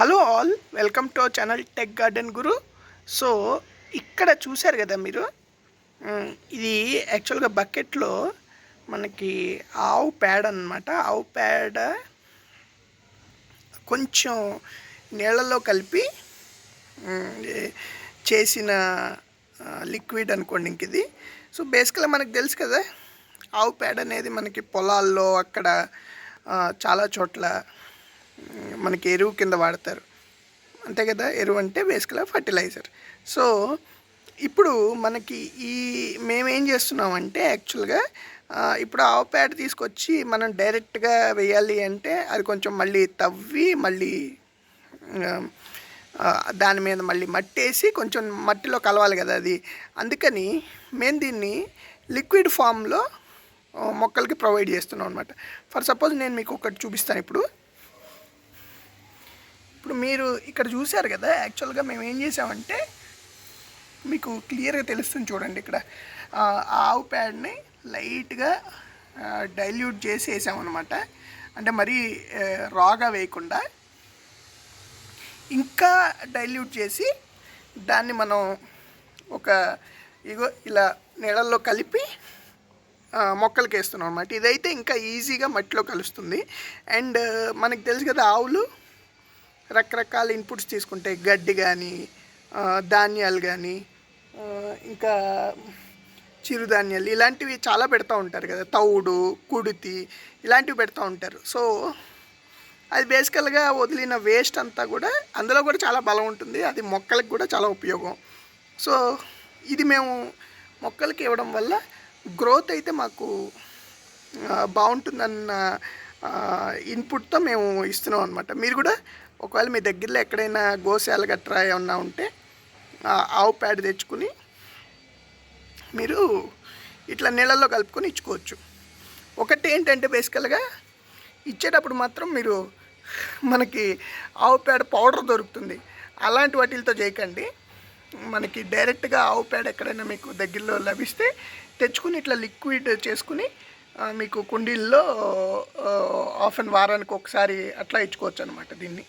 Hello all welcome to our channel tech garden Guru. So ఇక్కడ చూశారు కదా మీరు? ఇది యాక్చువల్గా బకెట్లో మనకి ఆవు పేడ అనమాట ఆవు పేడ కొంచెం నీళ్ళలో కలిపి చేసిన లిక్విడ్ అనుకోండి ఇంక ఇది. సో బేసికల్గా మనకు తెలుసు కదా ఆవు పేడ అనేది మనకి పొలాల్లో అక్కడ చాలా చోట్ల మనకి ఎరువు కింద వాడతారు. అంతే కదా? ఎరువు అంటే బేసికల్గా ఫర్టిలైజర్. సో ఇప్పుడు మనకి ఈ మేమేం చేస్తున్నామంటే యాక్చువల్గా ఇప్పుడు ఆవు పేడ తీసుకొచ్చి మనం డైరెక్ట్గా వేయాలి అంటే అది కొంచెం మళ్ళీ తవ్వి మళ్ళీ దాని మీద మళ్ళీ మట్టి వేసి కొంచెం మట్టిలో కలవాలి కదా అది. అందుకని మేము దీన్ని లిక్విడ్ ఫామ్లో మొక్కలకి ప్రొవైడ్ చేస్తున్నాం అనమాట ఫర్ సపోజ్ నేను మీకు ఒకటి చూపిస్తాను ఇప్పుడు. ఇప్పుడు మీరు ఇక్కడ చూశారు కదా యాక్చువల్గా మేము ఏం చేసామంటే మీకు క్లియర్గా తెలుస్తుంది చూడండి ఇక్కడ. ఆవు ప్యాడ్ని లైట్గా డైల్యూట్ చేసి వేసామన్నమాట అంటే మరీ రాగా వేయకుండా ఇంకా డైల్యూట్ చేసి దాన్ని మనం ఒక ఇగో ఇలా నీళ్ళల్లో కలిపి మొక్కలకి వేస్తున్నాం అనమాట ఇదైతే ఇంకా ఈజీగా మట్టిలో కలుస్తుంది. అండ్ మనకు తెలుసు కదా ఆవులు రకరకాల ఇన్పుట్స్ తీసుకుంటాయి గడ్డి కానీ ధాన్యాలు కానీ ఇంకా చిరుధాన్యాలు ఇలాంటివి చాలా పెడతా ఉంటారు కదా. తౌడు కుడితి ఇలాంటివి పెడతా ఉంటారు. సో అది బేసికల్గా వదిలిన వేస్ట్ అంతా కూడా అందులో కూడా చాలా బలం ఉంటుంది. అది మొక్కలకు కూడా చాలా ఉపయోగం. సో ఇది మేము మొక్కలకి ఇవ్వడం వల్ల గ్రోత్ అయితే మాకు బాగుంటుందన్న ఇన్పుట్తో మేము ఇస్తున్నాం అనమాట మీరు కూడా ఒకవేళ మీ దగ్గరలో ఎక్కడైనా గోశాల గట్రా ఏమన్నా ఉంటే ఆ, ఆవు ప్యాడ్ తెచ్చుకుని మీరు ఇట్లా నీళ్ళల్లో కలుపుకొని ఇచ్చుకోవచ్చు. ఒకటి ఏంటంటే బేసికల్గా ఇచ్చేటప్పుడు మాత్రం మీరు మనకి ఆవు పేడ పౌడర్ దొరుకుతుంది. అలాంటి వాటిలతో చేయకండి. మనకి డైరెక్ట్గా ఆవు పేడ ఎక్కడైనా మీకు దగ్గరలో లభిస్తే తెచ్చుకుని ఇట్లా లిక్విడ్ చేసుకుని మీకు కుండీల్లో హాఫ్ అన్ వారానికి ఒకసారి అట్లా ఇచ్చుకోవచ్చు అనమాట దీన్ని.